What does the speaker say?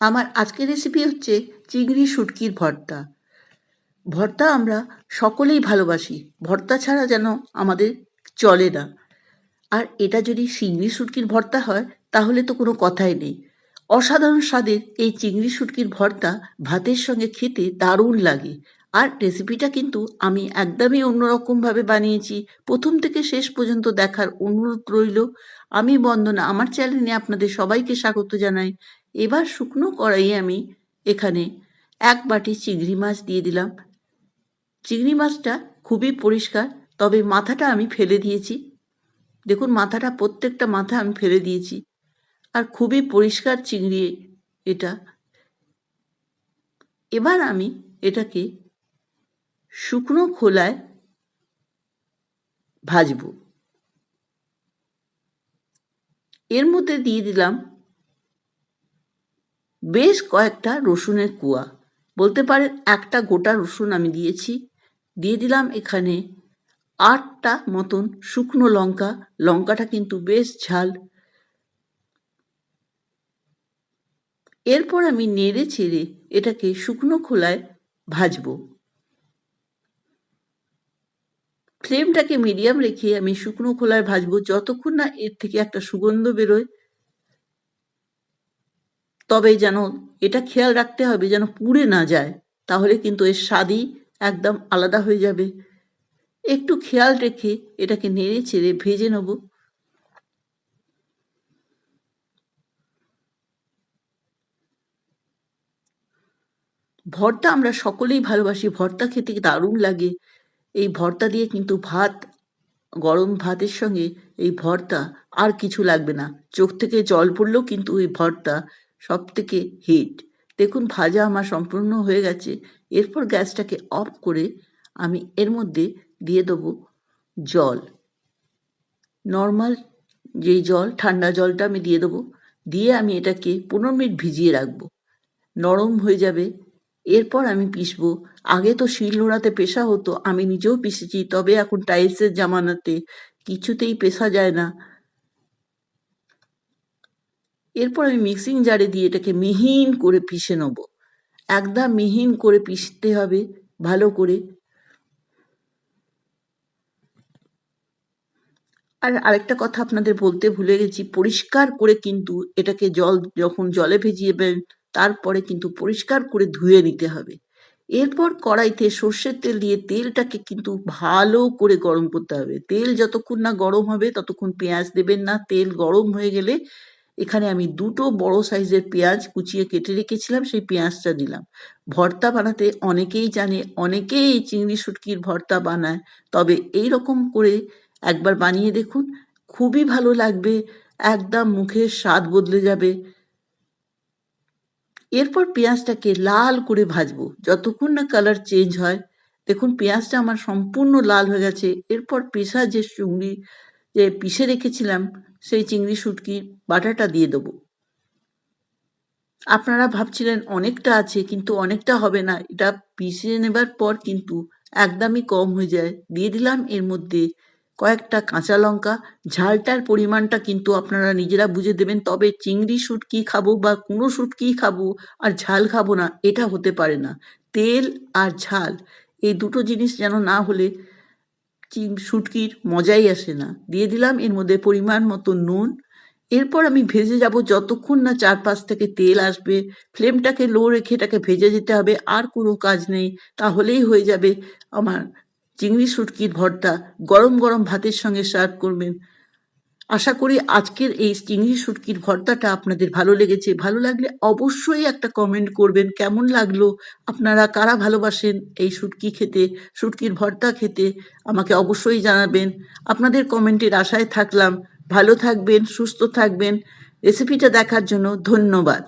আমার আজকের রেসিপি হচ্ছে চিংড়ি শুটকির ভর্তা। ভর্তা আমরা সকলেই ভালোবাসি। ভর্তা ছাড়া যেন আমাদের চলে না। আর এটা যদি চিংড়ি শুটকির ভর্তা হয়, তাহলে তো কোনো কথাই নেই। অসাধারণ স্বাদের এই চিংড়ি শুটকির ভর্তা ভাতের সঙ্গে খেতে দারুণ লাগে। আর রেসিপিটা কিন্তু আমি একদমই অন্যরকমভাবে বানিয়েছি। প্রথম থেকে শেষ পর্যন্ত দেখার অনুরোধ রইল। আমি বন্দনা, আমার চ্যানেলে আপনাদের সবাইকে স্বাগত জানাই। এবার শুকনো কড়াইয়ে আমি এখানে এক বাটি চিংড়ি মাছ দিয়ে দিলাম। চিংড়ি মাছটা খুবই পরিষ্কার, তবে মাথাটা আমি ফেলে দিয়েছি। দেখুন, মাথাটা, প্রত্যেকটা মাথা আমি ফেলে দিয়েছি। আর খুবই পরিষ্কার চিংড়ি এটা। এবার আমি এটাকে শুকনো খোলায় ভাজবো। এর মধ্যে দিয়ে দিলাম বেশ কয়েকটা রসুনের কুয়া। বলতে পারেন একটা গোটা রসুন আমি দিয়েছি। দিয়ে দিলাম এখানে আটটা মতন শুকনো লঙ্কা। লঙ্কাটা কিন্তু বেশ ঝাল। এরপর আমি নেড়ে ছেড়ে এটাকে শুকনো খোলায় ভাজবো। ফ্লেমটাকে মিডিয়াম রেখে আমি শুকনো খোলায় ভাজবো। যতক্ষণ না এর থেকে একটা সুগন্ধ বেরোয় তবে যেন এটা খেয়াল রাখতে হবে যেন পুড়ে না যায়, তাহলে কিন্তু এর স্বাদই একদম আলাদা হয়ে যাবে। একটু খেয়াল রেখে এটাকে নেড়ে চেড়ে ভেজে নেব। ভর্তা আমরা সকলেই ভালোবাসি, ভর্তা খেতে দারুণ লাগে। এই ভর্তা দিয়ে কিন্তু ভাত, গরম ভাতের সঙ্গে এই ভর্তা আর কিছু লাগবে না। চোখ থেকে জল পড়লেও কিন্তু এই ভর্তা সব থেকে হিট। দেখুন, ভাজা আমার সম্পূর্ণ হয়ে গেছে। এরপর গ্যাসটাকে অফ করে আমি এর মধ্যে দিয়ে দেবো জল। নর্মাল যেই জল, ঠান্ডা জলটা আমি দিয়ে দেবো। দিয়ে আমি এটাকে পনেরো মিনিট ভিজিয়ে রাখব। নরম হয়ে যাবে। এরপর আমি পিসবো আগে তো শিল নোড়াতে পেশা হতো, আমি নিজেও পিসেছি তবে এখন টাইলসের জামানাতে কিছুতেই পেশা যায় না। এরপর আমি মিক্সিং জারে দিয়ে এটাকে মিহিন করে পিষে নেব। একদম মিহিন করে পিষতে হবে, ভালো করে। আর আরেকটা কথা আপনাদের বলতে ভুলে গেছি, পরিষ্কার করে কিন্তু এটাকে জল, যখন জলে ভেজিয়েবেন তারপরে কিন্তু পরিষ্কার করে ধুয়ে নিতে হবে। এরপর কড়াইতে সর্ষের তেল দিয়ে তেলটাকে কিন্তু ভালো করে গরম করতে হবে। তেল যতক্ষণ না গরম হবে, ততক্ষণ পেঁয়াজ দেবেন না। তেল গরম হয়ে গেলে এখানে আমি দুটো বড় সাইজের পেঁয়াজ কুচিয়ে কেটে রেখেছিলাম, সেই পেঁয়াজটা দিলাম ভর্তা বানাতে অনেকেই জানে, অনেকেই চিংড়ি শুটকির ভর্তা বানায়, তবে এই রকম করে একবার বানিয়ে দেখুন, খুবই ভালো লাগবে, একদম মুখের স্বাদ বদলে যাবে। এরপর পেঁয়াজটাকে লাল করে ভাজবো, যতক্ষণ না কালার চেঞ্জ হয়। দেখুন, পেঁয়াজটা আমার সম্পূর্ণ লাল হয়ে গেছে। এরপর পেশা যে চুংড়ি, যে পিষে রেখেছিলাম সেই চিংড়ি শুটকির বাটাটা দিয়ে দেবো। আপনারা ভাবছিলেন অনেকটা আছে, কিন্তু অনেকটা হবে না। এটা পিষে নেবার পর কিন্তু একদমই কম হয়ে যায়। দিয়ে দিলাম এর মধ্যে কয়েকটা কাঁচা লঙ্কা। ঝালটার পরিমাণটা কিন্তু আপনারা নিজেরা বুঝে দেবেন, তবে চিংড়ি শুটকি খাব বা কোনো শুটকি খাব আর ঝাল খাব না, এটা হতে পারে না। তেল আর ঝাল, এই দুটো জিনিস যেন না হলে শুটকির মজাই আসে না। দিয়ে দিলাম, এর মধ্যে পরিমাণ মতো নুন। এরপর আমি ভেজে যাব যতক্ষণ না চারপাশ থেকে তেল আসবে। ফ্লেমটাকে লো রেখে এটাকে ভেজে যেতে হবে, আর কোনো কাজ নেই। তাহলেই হয়ে যাবে আমার চিংড়ি শুটকির ভর্তা। গরম গরম ভাতের সঙ্গে সার্ভ করবেন। আশা করি আজকের এই চিংড়ি সুটকির ভর্তাটা আপনাদের ভালো লেগেছে। ভালো লাগলে অবশ্যই একটা কমেন্ট করবেন, কেমন লাগল? আপনারা কারা ভালোবাসেন এই সুটকি খেতে সুটকির ভর্তা খেতে? আমাকে অবশ্যই জানাবেন। আপনাদের কমেন্টের আশায় থাকলাম। ভালো থাকবেন, সুস্থ থাকবেন। রেসিপিটা দেখার জন্য ধন্যবাদ।